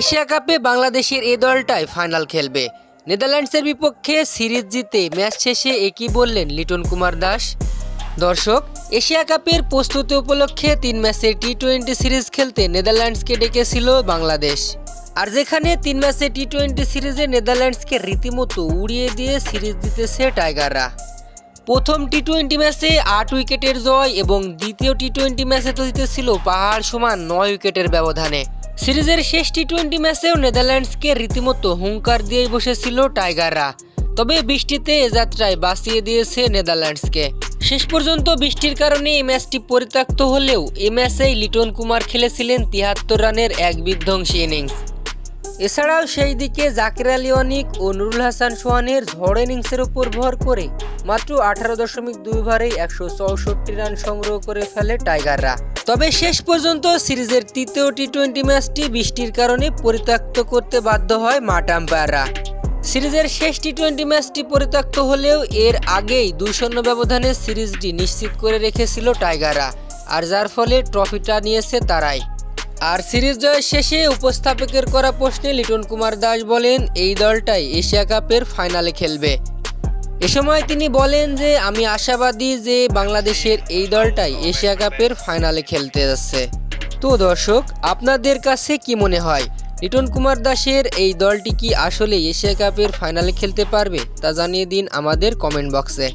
Asia কাপে বাংলাদেশের এ দলটাই final খেলবে। নেদারল্যান্ডসের বিপক্ষে সিরিজ জিতে ম্যাচ শেষে একই বললেন লিটন কুমার দাস। দর্শক, এশিয়া কাপের প্রস্তুতি উপলক্ষে তিন ম্যাচের টি টোয়েন্টি সিরিজ খেলতে নেদারল্যান্ডসকে ডেকেছিল বাংলাদেশ। আর যেখানে তিন ম্যাচে টি টোয়েন্টি সিরিজে নেদারল্যান্ডসকে রীতিমতো উড়িয়ে দিয়ে সিরিজ জিতেছে টাইগাররা। প্রথম টি টোয়েন্টি ম্যাচে আট উইকেটের জয় এবং দ্বিতীয় টি টোয়েন্টি ম্যাচে তো জিতেছিল পাহাড় সমান নয় উইকেটের ব্যবধানে। সিরিজের শেষ টি টোয়েন্টি ম্যাচেও নেদারল্যান্ডসকে রীতিমতো হুঙ্কার দিয়েই বসেছিল টাইগাররা। তবে বৃষ্টিতে এ যাত্রায় বাঁচিয়ে দিয়েছে নেদারল্যান্ডসকে। শেষ পর্যন্ত বৃষ্টির কারণে এই ম্যাচটি পরিত্যক্ত হলেও এ ম্যাচেই লিটন কুমার খেলেছিলেন তিয়াত্তর রানের এক বিধ্বংসী ইনিংস এছাড়াও সেই দিকে জাকির আলী অনিক ও নুরুল হাসান সোহানের ঝড় ইনিংসের উপর ভর করে মাত্র আঠারো দশমিক দুই ওভারেই একশো চৌষট্টি রান সংগ্রহ করে ফেলে টাইগাররা। তবে শেষ পর্যন্ত সিরিজের তৃতীয় টি টোয়েন্টি ম্যাচটি বৃষ্টির কারণে পরিত্যক্ত করতে বাধ্য হয় মাঠ আম্পায়াররা। সিরিজের শেষ টি টোয়েন্টি ম্যাচটি পরিত্যক্ত হলেও এর আগেই দুই শূন্য ব্যবধানে সিরিজটি নিশ্চিত করে রেখেছিল টাইগাররা, আর যার ফলে ট্রফিটা নিয়েছে তারাই। আর সিরিজ জয়ের শেষে উপস্থাপকের করা প্রশ্নে লিটন কুমার দাস বলেন, এই দলটাই এশিয়া কাপের ফাইনালে খেলবে। এ সময় তিনি বলেন যে, আমি আশাবাদী যে বাংলাদেশের এই দলটাই এশিয়া কাপের ফাইনালে খেলতে যাচ্ছে। তো দর্শক, আপনাদের কাছে কি মনে হয়, লিটন কুমার দাসের এই দলটি কি আসলে এশিয়া কাপের ফাইনালে খেলতে পারবে, তা জানিয়ে দিন আমাদের কমেন্ট বক্সে।